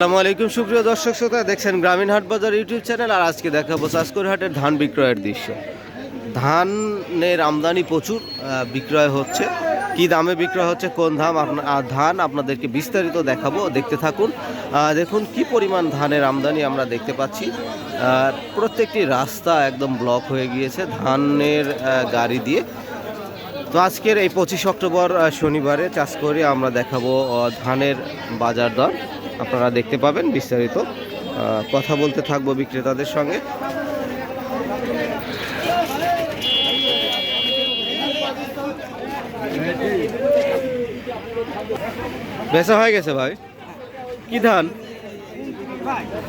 আসসালামু আলাইকুম সুপ্রিয় দর্শক শ্রোতা দেখছেন গ্রামীণ হাট বাজার ইউটিউব চ্যানেল আর আজকে দেখাবো চাষকর হাটের ধান বিক্রয়ের দৃশ্য। ধানের আমদানি প্রচুর বিক্রয় হচ্ছে। কি দামে বিক্রয় হচ্ছে কোন ধান আপনা- আহ, ধান আপনাদেরকে বিস্তারিত দেখাবো। দেখতে থাকুন। দেখুন কি পরিমাণ ধানের আমদানি আমরা দেখতে পাচ্ছি। প্রত্যেকটি রাস্তা একদম ব্লক হয়ে গিয়েছে ধানের গাড়ি দিয়ে। তো আজকের এই পঁচিশ অক্টোবর শনিবারে চাষ করে আমরা দেখাবো ধানের বাজার দর। আপনারা দেখতে পাবেন বিস্তারিত। কথা বলতে থাকব বিক্রেতাদের সঙ্গে। বেচা হয়ে গেছে ভাই। কি ধান?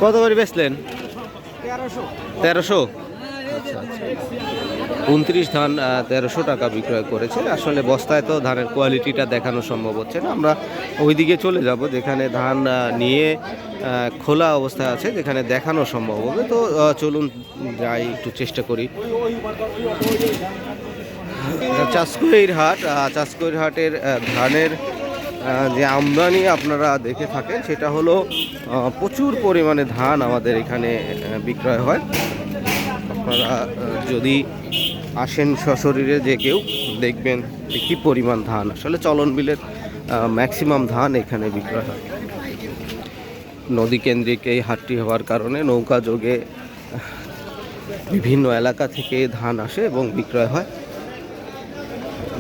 কত করে বেচলেন? তেরোশো। আচ্ছা আচ্ছা। উনত্রিশ ধান তেরোশো টাকা বিক্রয় করেছে। আসলে বস্তায় তো ধানের কোয়ালিটিটা দেখানো সম্ভব হচ্ছে না। আমরা ওইদিকে চলে যাব, যেখানে ধান নিয়ে খোলা অবস্থায় আছে, যেখানে দেখানো সম্ভব হবে। তো চলুন যাই, একটু চেষ্টা করি। চাষকইর হাট চাষকইর হাটের ধানের যে আমদানি আপনারা দেখে থাকেন, সেটা হলো প্রচুর পরিমাণে ধান আমাদের এখানে বিক্রয় হয়। আপনারা যদি আসেন সশরীরে যে কেউ, দেখবেন কী পরিমাণ ধান। আসলে চলন বিলের ম্যাক্সিমাম ধান এখানে বিক্রয় হয়। নদী কেন্দ্রিক এই হাটটি হওয়ার কারণে নৌকা যোগে, বিভিন্ন এলাকা থেকে ধান আসে এবং বিক্রয় হয়।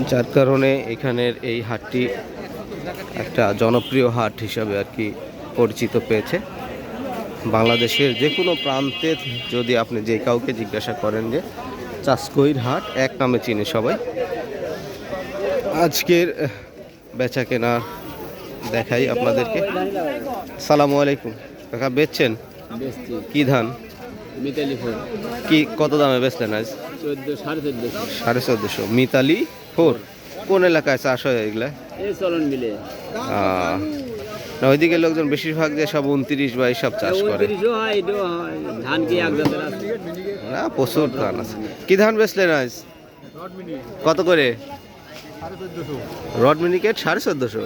যার কারণে এখানের এই হাটটি একটা জনপ্রিয় হাট হিসাবে আর কি পরিচিত পেয়েছে। বাংলাদেশের যে কোনো প্রান্তে যদি আপনি যে কাউকে জিজ্ঞাসা করেন যে চাষকইর হাট এক নামে চিনে সবাই। আজকের বেচা কেনা দেখাই আপনাদেরকে। সালামু আলাইকুম। কাকা বেচছেন? কি ধান? কি কত দামে বেচলেন আজ? সাড়ে চোদ্দশো। মিতালি ফোর? কোন এলাকায় চাষ হয় এগুলা? মিলে। না ওইদিকে লোকজন বেশিরভাগ যে সব উনত্রিশ বা এইসব চাষ করে। না প্রচুর ধান আছে। কি ধান বেচলেন আজ? কত করে? রড মিনিকেট সাড়ে চোদ্দোশো।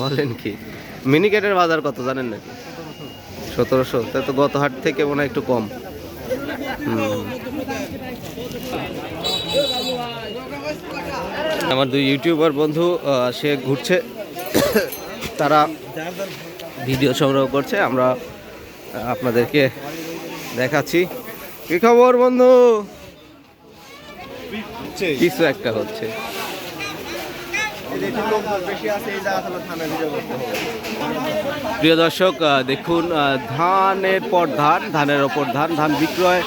বলেন কি? মিনিকেটের বাজার কত জানেন নাকি? সতেরোশো। তাই তো গত হাট থেকে মনে হয় একটু কম। আমার দুই ইউটিউবার বন্ধু সে ঘুরছে। তারা ভিডিও সংগ্রহ করছে। আমরা আপনাদেরকে দেখাচ্ছি। কি খবর বন্ধু? কিছু একটা হচ্ছে। প্রিয় দর্শক দেখুন ধানের পর ধান, ধানের ওপর ধান ধান বিক্রয়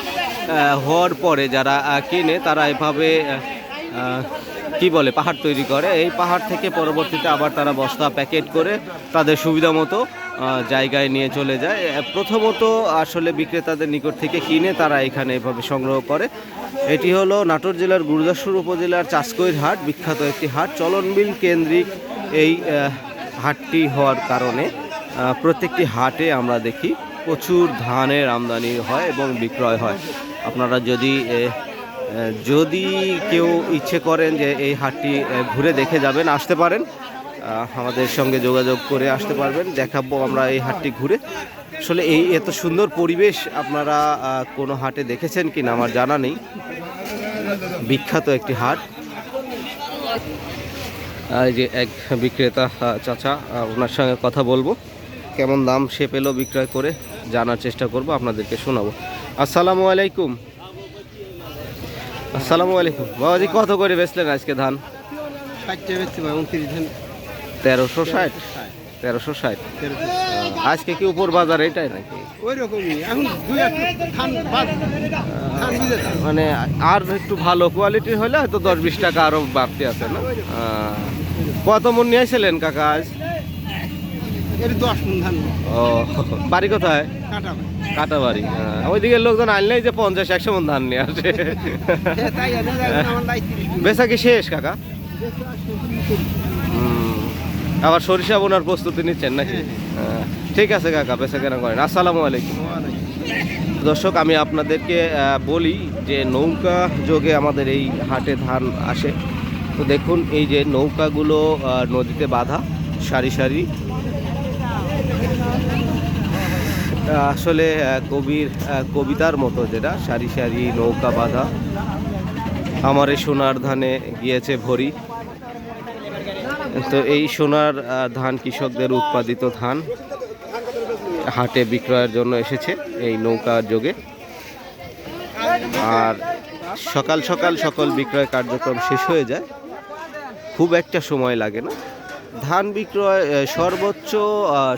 হওয়ার পরে যারা কিনে, তারা এভাবে কি বলে, পাহাড় তৈরি করে। এই পাহাড় থেকে পরবর্তীতে আবার তারা বস্তা প্যাকেট করে তাদের সুবিধা মতো জায়গায় নিয়ে চলে যায়। প্রথমত আসলে বিক্রেতাদের নিকট থেকে কিনে তারা এখানে এভাবে সংগ্রহ করে। এটি হলো নাটোর জেলার গুরুদাসপুর উপজেলার চাষকৈর হাট, বিখ্যাত একটি হাট। চলনবিল কেন্দ্রিক এই হাটটি হওয়ার কারণে প্রত্যেকটি হাটে আমরা দেখি প্রচুর ধানের আমদানি হয় এবং বিক্রয় হয়। আপনারা যদি যদি কেউ ইচ্ছে করেন যে এই হাটটি ঘুরে দেখে যাবেন, আসতে পারেন। আমাদের সঙ্গে যোগাযোগ করে আসতে পারবেন। দেখাবো আমরা এই হাটটি ঘুরে। আসলে এই এত সুন্দর পরিবেশ আপনারা কোনো হাটে দেখেছেন কি না আমার জানা নেই। বিখ্যাত একটি হাট। এই যে এক বিক্রেতা চাচা ওনার সঙ্গে কথা বলব। কেমন দাম সে পেল বিক্রয় করে, জানার চেষ্টা করব, আপনাদেরকে শোনাবো। আসসালামু আলাইকুম। আসসালামু আলাইকুম। বাবাজি কত করে বেচলেন আজকে ধান? তেরোশো ষাট? তেরোশো ষাট। আজকে কি উপর বাজার এটাই নাকি? মানে আর একটু ভালো কোয়ালিটির হলে হয়তো দশ বিশ টাকা আরও বাড়তি আছে না? কত মন নিয়ে আসছিলেন কাকা আজ? এর দশ মন ধান। ও বাড়ি কোথায়? কাটা বাড়ি ওইদিকে লোকজন আনলেই যে পঞ্চাশ একশো মন ধান নিয়ে আসে। বেচা কি শেষ কাকা? আবার সরিষা বোনার প্রস্তুতি নিচ্ছেন নাকি? হ্যাঁ। ঠিক আছে কাকা বেচা কেনা করেন। আসসালামু আলাইকুম। দর্শক আমি আপনাদেরকে বলি যে নৌকা যোগে আমাদের এই হাটে ধান আসে। তো দেখুন এই যে নৌকাগুলো নদীতে বাঁধা সারি সারি। আসলে কবির কবিতার মতো যেটা, সারি সারি নৌকা বাঁধা। আমার এই সোনার ধানে গিয়েছে ভরি। তো এই সোনার ধান কৃষকদের উৎপাদিত ধান হাটে বিক্রয়ের জন্য এসেছে এই নৌকা যোগে। আর সকাল সকাল সকল বিক্রয় কার্যক্রম শেষ হয়ে যায়। খুব একটা সময় লাগে না। ধান বিক্রয় সর্বোচ্চ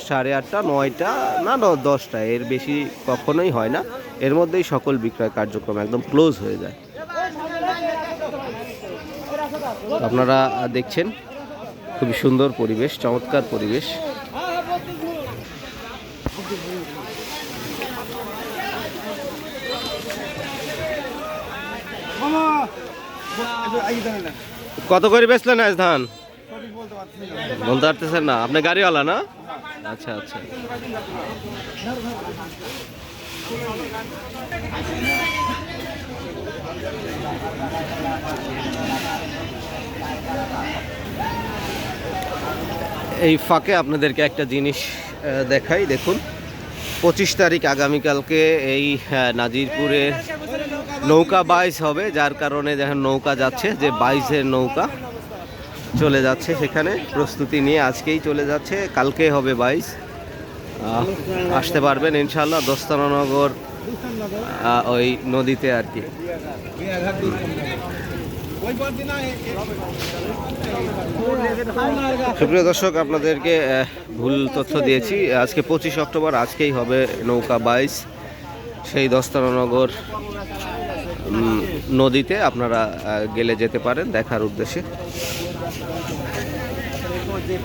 সাড়ে আটটা, নয়টা না, দশটা, এর বেশি কখনোই হয় না। এর মধ্যেই সকল বিক্রয় কার্যক্রম একদম ক্লোজ হয়ে যায়। আপনারা দেখছেন, খুবই সুন্দর পরিবেশ, চমৎকার পরিবেশ। কত করে বেচলেন আজ ধান? বলতে পারতেছেন না। আপনি গাড়িওয়ালা না? আচ্ছা আচ্ছা। এই ফাঁকে আপনাদেরকে একটা জিনিস দেখাই, দেখুন। পঁচিশ তারিখ আগামীকালকে এই নাজিরপুরে নৌকা বাইশ হবে, যার কারণে দেখেন নৌকা যাচ্ছে, যে বাইশের নৌকা। চলে যাচ্ছে সেখানে, প্রস্তুতি নিয়ে আজকেই চলে যাচ্ছে, কালকে হবে বাইশ। আসতে পারবেন ইনশাল্লাহ দোস্তানগর ওই নদীতে আর কি। সুপ্রিয় দর্শক, আপনাদেরকে ভুল তথ্য দিয়েছি। আজকে পঁচিশ অক্টোবর, আজকেই হবে নৌকা বাইশ। সেই দস্তানগর নদীতে আপনারা গেলে যেতে পারেন দেখার উদ্দেশ্যে। যে